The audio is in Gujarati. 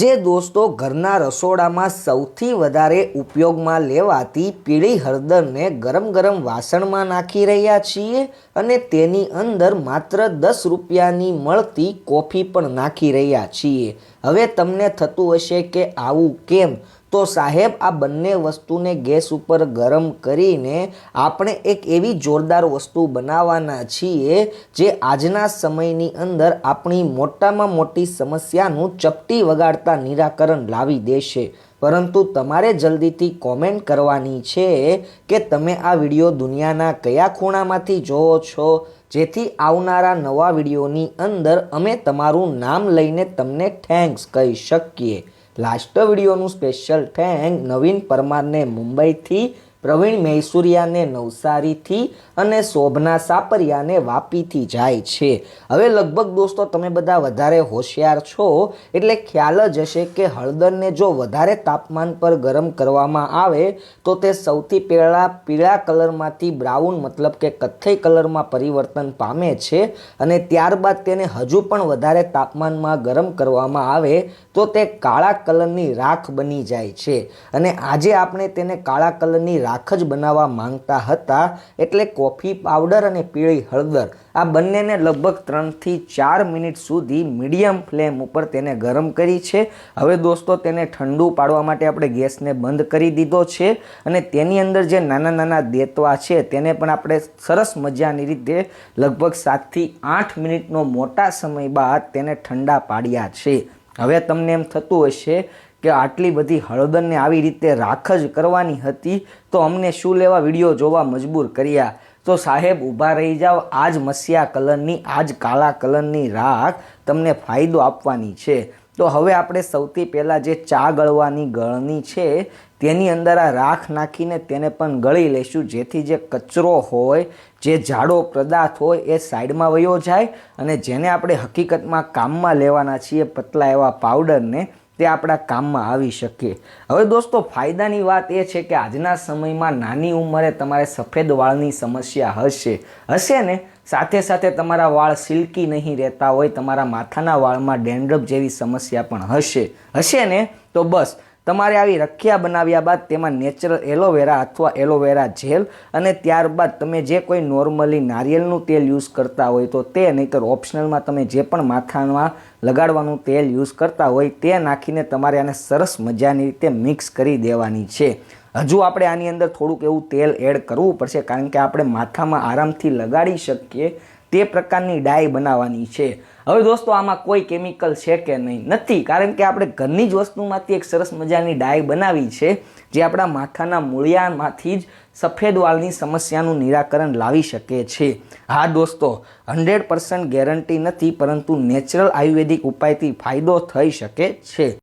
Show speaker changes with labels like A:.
A: આજે દોસ્તો ઘરના રસોડામાં સૌથી વધારે ઉપયોગમાં લેવાતી પીળી હળદરને ગરમ ગરમ વાસણમાં નાખી રહ્યા છીએ અને તેની અંદર માત્ર દસ રૂપિયાની મળતી કોફી પણ નાખી રહ્યા છીએ. હવે તમને થતું હશે કે આવું કેમ? તો સાહેબ, આ બંને વસ્તુને ગેસ ઉપર ગરમ કરીને આપણે એક એવી જોરદાર વસ્તુ બનાવવાના છીએ જે આજના સમયની અંદર આપણી મોટામાં મોટી સમસ્યાનું ચપટી વગાડતા નિરાકરણ લાવી દેશે. પરંતુ તમારે જલ્દીથી કોમેન્ટ કરવાની છે કે તમે આ વીડિયો દુનિયાના કયા ખૂણામાંથી જોવો છો, જેથી આવનારા નવા વિડીયોની અંદર અમે તમારું નામ લઈને તમને થેન્ક્સ કહી શકીએ. લાસ્ટ વિડીયોનું સ્પેશિયલ થેન્ક નવીન પરમારને મુંબઈથી પ્રવીણ મૈસુરિયાને નવસારીથી અને શોભના સાપરિયાને વાપીથી જાય છે. હવે લગભગ દોસ્તો તમે બધા વધારે હોશિયાર છો, એટલે ખ્યાલ જ હશે કે હળદરને જો વધારે તાપમાન પર ગરમ કરવામાં આવે, તો તે સૌથી પહેલાં પીળા કલરમાંથી બ્રાઉન મતલબ કે કથ્થઈ કલરમાં પરિવર્તન પામે છે અને ત્યારબાદ તેને હજુ પણ વધારે તાપમાનમાં ગરમ કરવામાં આવે, તો તે કાળા કલરની રાખ બની જાય છે. અને આજે આપણે તેને કાળા કલરની રાખ જ બનાવવા માંગતા હતા એટલે કોફી પાવડર અને પીળી હળદર. આ બંનેને લગભગ ત્રણથી ચાર મિનિટ સુધી મીડિયમ ફ્લેમ ઉપર તેને ગરમ કરી છે. હવે દોસ્તો, તેને ઠંડુ પાડવા માટે આપણે ગેસને બંધ કરી દીધો છે અને તેની અંદર જે નાના નાના દેતવા છે તેને પણ આપણે સરસ મજાની રીતે લગભગ સાતથી આઠ મિનિટનો મોટા સમય બાદ તેને ઠંડા પાડ્યા છે. હવે તમને એમ થતું હશે કે આટલી બધી હળદરને આવી રીતે રાખ જ કરવાની હતી તો અમને શું લેવા વીડિયો જોવા મજબૂર કર્યા? તો સાહેબ, ઊભા રહી જાઓ. આજ મસિયા કલરની, આજ કાળા કલરની રાખ તમને ફાયદો આપવાની છે. તો હવે આપણે સૌથી પહેલાં જે ચા ગળવાની ગળણી છે, તેની અંદર આ રાખ નાખીને તેને પણ ગળી લઈશું જેથી જે કચરો હોય, જે જાડો પદાર્થ હોય, એ સાઈડમાં વયો જાય અને જેને આપણે હકીકતમાં કામમાં લેવાના છીએ, પતલા એવા પાવડરને તે આપણા કામમાં આવી શકે. હવે દોસ્તો, ફાયદાની વાત એ છે કે આજના સમયમાં નાની ઉંમરે તમારે સફેદ વાળની સમસ્યા હશે. હશે ને? સાથે સાથે તમારા વાળ સિલ્કી નહીં રહેતા હોય, તમારા માથાના વાળમાં ડેન્ડ્રફ જેવી સમસ્યા પણ હશે. હશે ને? તો બસ. તમારે આવી રખિયા બનાવ્યા બાદ તેમાં નેચરલ એલોવેરા અથવા એલોવેરા જેલ અને ત્યારબાદ તમે જે કોઈ નોર્મલી નારિયેળનું તેલ યુઝ કરતા હોય તો તે નહીંતર ઓપ્શનલમાં તમે જે પણ માથામાં લગાડવાનું તેલ યુઝ કરતા હોય તે નાખીને તમારે આને સરસ મજાની રીતે મિક્સ કરી દેવાની છે. હજુ આપણે આની અંદર થોડુંક એવું તેલ એડ કરવું પડશે કારણ કે આપણે માથામાં આરામથી લગાડી શકીએ તે પ્રકારની ડાય બનાવવાની છે. હવે દોસ્તો, આમાં કોઈ કેમિકલ છે કે નહીં? નથી, કારણ કે આપણે ઘરની જ વસ્તુમાંથી એક સરસ મજાની ડાય બનાવી છે, જે આપણા માથાના મૂળિયામાંથી જ સફેદ વાળની સમસ્યાનું નિરાકરણ લાવી શકે છે. હા દોસ્તો, હંડ્રેડ પર્સન્ટ ગેરંટી નથી, પરંતુ નેચરલ આયુર્વેદિક ઉપાયથી ફાયદો થઈ શકે છે.